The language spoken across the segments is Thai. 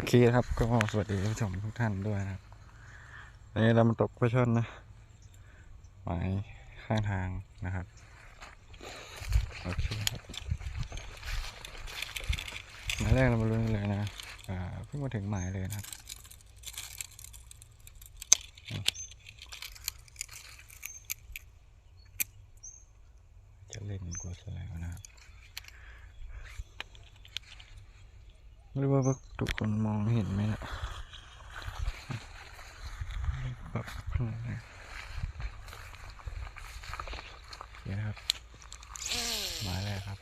โอเคครับก็สวัสดีท่านผู้ชมทุกท่านด้วยนะครับนนี้เรามาตกปลาช่อนนะหมายข้างทางนะครับโอเคครับหมายแรกเรามาลุ้นกันเลยนะอ่าเพิ่งมาถึงหมายเลยนะครับจะเล่นกลัวอะไรวะนะครับ หรือว่าทุกคนมองเห็นไหมนะแบบข้างในนะโอเคนะครับ มาแล้วครับ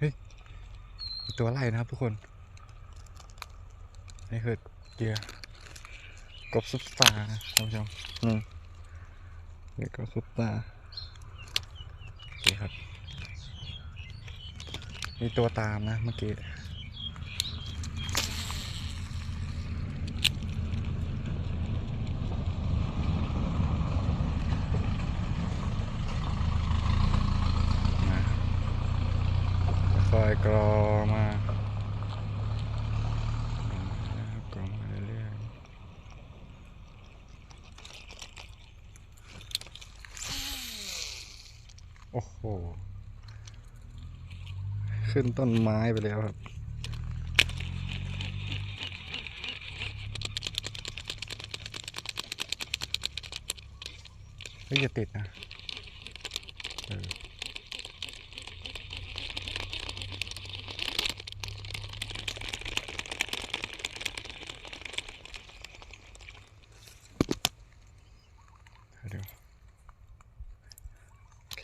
มี ตัวไล่นะครับทุกคน นี่คือเกียร์กบซุปตาร์นะท่านผู้ชมอืมเกียร์กบซุปตาร์โอเคครับ มีตัวตามนะเมื่อกี้ อยกรอมาครับกรอมาเรื่อยๆโอ้โห ขึ้นต้นไม้ไปแล้วครับเฮ้ยอย่าติดนะ เดี๋ยวโอเค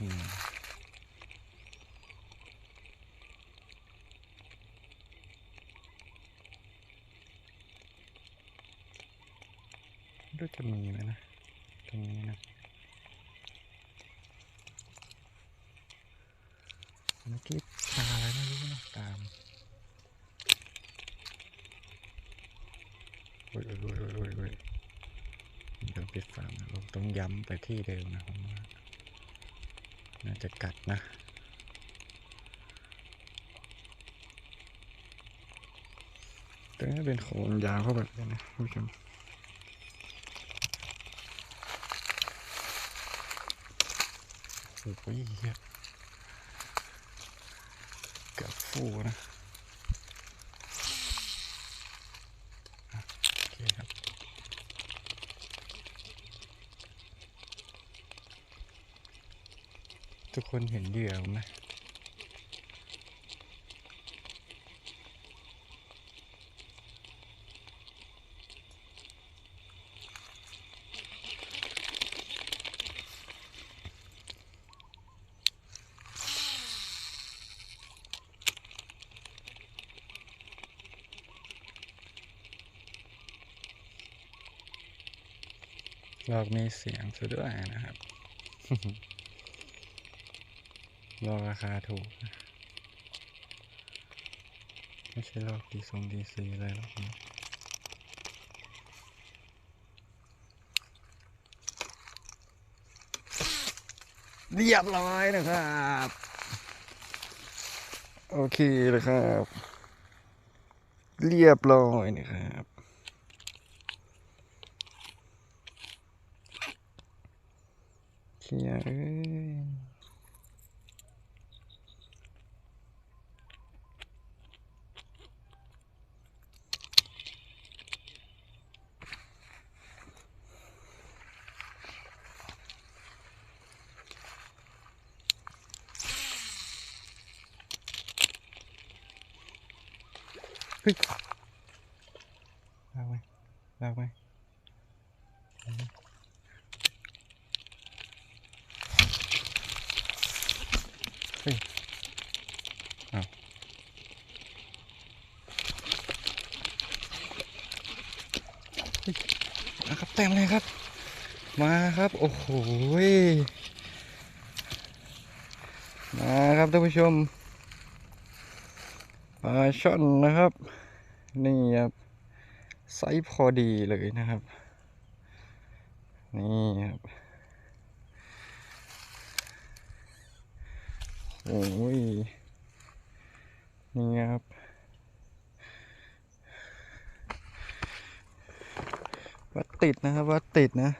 อืมดูจะมีไหมนะ ตรงนี้นะเมื่อกี้ปลาอะไรไม่รู้นะตาม โอ้ยโอ้ยโอ้ยโอ้ยโอ้ยเดี๋ยวปิดฝาเราต้องย้ำไปที่เดิมนะผมว่าน่าจะกัดนะแต่นี่เป็นโคนยาวเข้าแบบนี้นะผู้ชมโอ้ยเหี้ยเกับฟูนะ โอเคครับ ทุกคนเห็นเหยื่อไหมลอกมีเสียงซะด้วยนะครับ ลอกราคาถูก ไม่ใช่ลอกดีทรงดีซีอะไรหรอกนะเรียบร้อยนะครับ โอเคเลยครับ เรียบร้อยนะครับเชียเลากไปมลากไปมเฮ้ยอ้าวนะครับเต็มเลยครับ มาครับ โอ้โหมาครับท่านผู้ชม ลาช่อนนะครับ นี่ครับไซส์พอดีเลยนะครับ นี่ครับโอ้ยนี่ครับวัดติดนะครับวัดติดนะ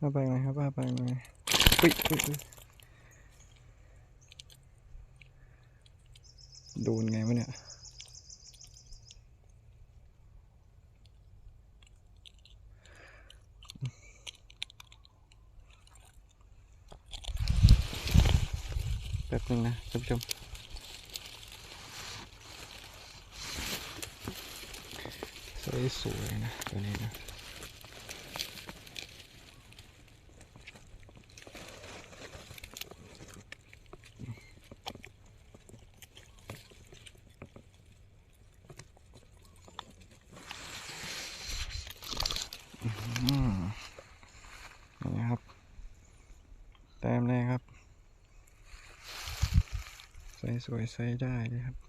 มาไปไหมครับมาไปไหมอุ๊ยอุ๊ยอุ๊ยโดนไงวะเนี่ยแป๊บนึงนะท่านผู้ชมสวยๆนะตัวนี้นะ อืมนี่ครับแต้มแรกครับ ใส่สวยใสได้เลยครับ